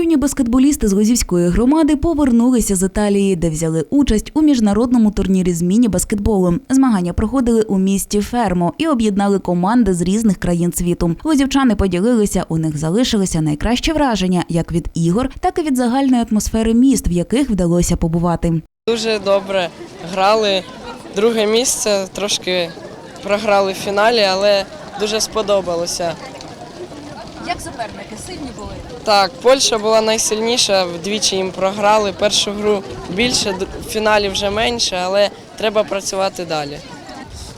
Юні баскетболісти з Лозівської громади повернулися з Італії, де взяли участь у міжнародному турнірі з міні-баскетболу. Змагання проходили у місті Фермо і об'єднали команди з різних країн світу. Лозівчани поділилися, у них залишилися найкращі враження як від ігор, так і від загальної атмосфери міст, в яких вдалося побувати. Дуже добре грали. Друге місце трошки програли в фіналі, але дуже сподобалося. Як суперники сильні були? Так, Польща була найсильніша, вдвічі їм програли. Першу гру більше, в фіналі вже менше, але треба працювати далі.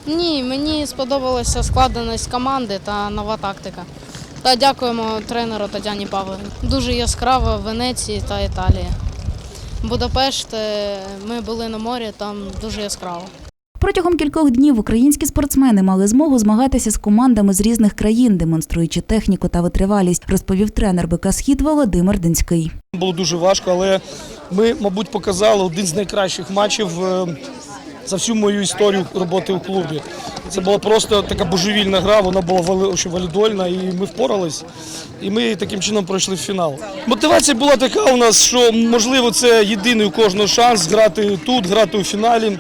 Ні, мені сподобалася складеність команди та нова тактика. Та дякуємо тренеру Тетяні Павловні. Дуже яскраво в Венеції та Італії. Будапешт, е, ми були на морі, там дуже яскраво. Протягом кількох днів українські спортсмени мали змогу змагатися з командами з різних країн, демонструючи техніку та витривалість, розповів тренер БК «Схід» Володимир Динський. Було дуже важко, але ми, мабуть, показали один з найкращих матчів е, за всю мою історію роботи у клубі. Це була просто така божевільна гра, вона була валідольна, і ми впорались. І ми таким чином пройшли в фінал. Мотивація була така у нас, що можливо це єдиний у кожного шанс грати тут, грати у фіналі.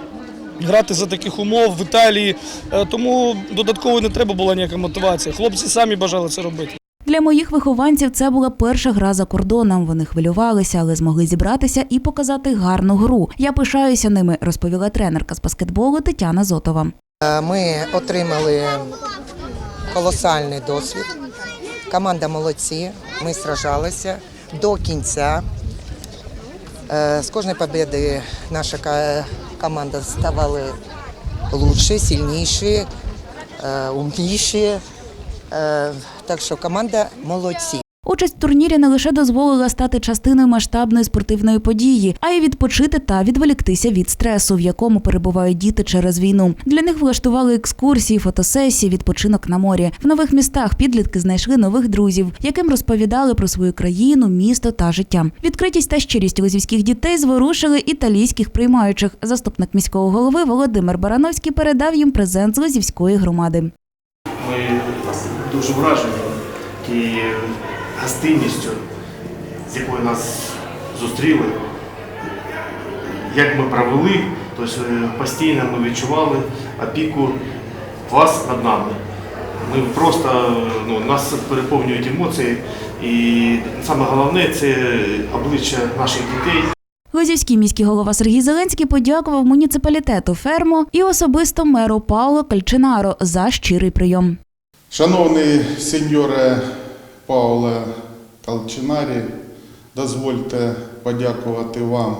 Грати за таких умов в Італії, Е, тому додатково не треба була ніяка мотивація. Хлопці самі бажали це робити. Для моїх вихованців це була перша гра за кордоном. Вони хвилювалися, але змогли зібратися і показати гарну гру. Я пишаюся ними, розповіла тренерка з баскетболу Тетяна Зотова. Е, Ми отримали колосальний досвід. Команда молодці. Ми сражалися до кінця. Е, З кожної побіди наша команда ставала лучше, сильніші, умніші. Так що команда молодці. Участь в турнірі не лише дозволила стати частиною масштабної спортивної події, а й відпочити та відволіктися від стресу, в якому перебувають діти через війну. Для них влаштували екскурсії, фотосесії, відпочинок на морі. В нових містах підлітки знайшли нових друзів, яким розповідали про свою країну, місто та життя. Відкритість та щирість лозівських дітей зворушили італійських приймаючих. Заступник міського голови Володимир Барановський передав їм презент з лозівської громади. Ми дуже вражені гостинністю, з якою нас зустріли, як ми провели, тобто е, постійно ми відчували опіку вас над нами. Ми просто ну, нас переповнюють емоції, і саме головне це обличчя наших дітей. Лозівський міський голова Сергій Зеленський подякував муніципалітету Фермо і особисто меру Пауло Кальчинаро за щирий прийом. Шановний сеньоре Пауле Калчинарі, дозвольте подякувати вам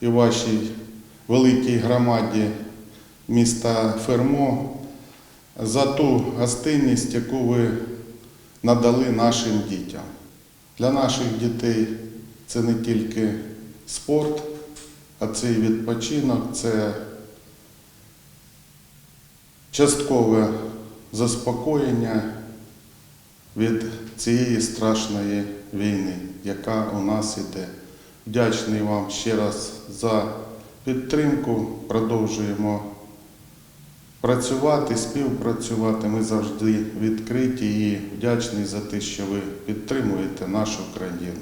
і вашій великій громаді міста Фермо за ту гостинність, яку ви надали нашим дітям. Для наших дітей це не тільки спорт, а це і відпочинок, це часткове заспокоєння від цієї страшної війни, яка у нас іде. Вдячний вам ще раз за підтримку. Продовжуємо працювати, співпрацювати. Ми завжди відкриті і вдячний за те, що ви підтримуєте нашу країну.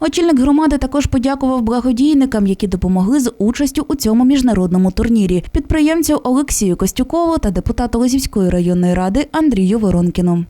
Очільник громади також подякував благодійникам, які допомогли з участю у цьому міжнародному турнірі, підприємцю Олексію Костюкову та депутату Лозівської районної ради Андрію Воронкіну.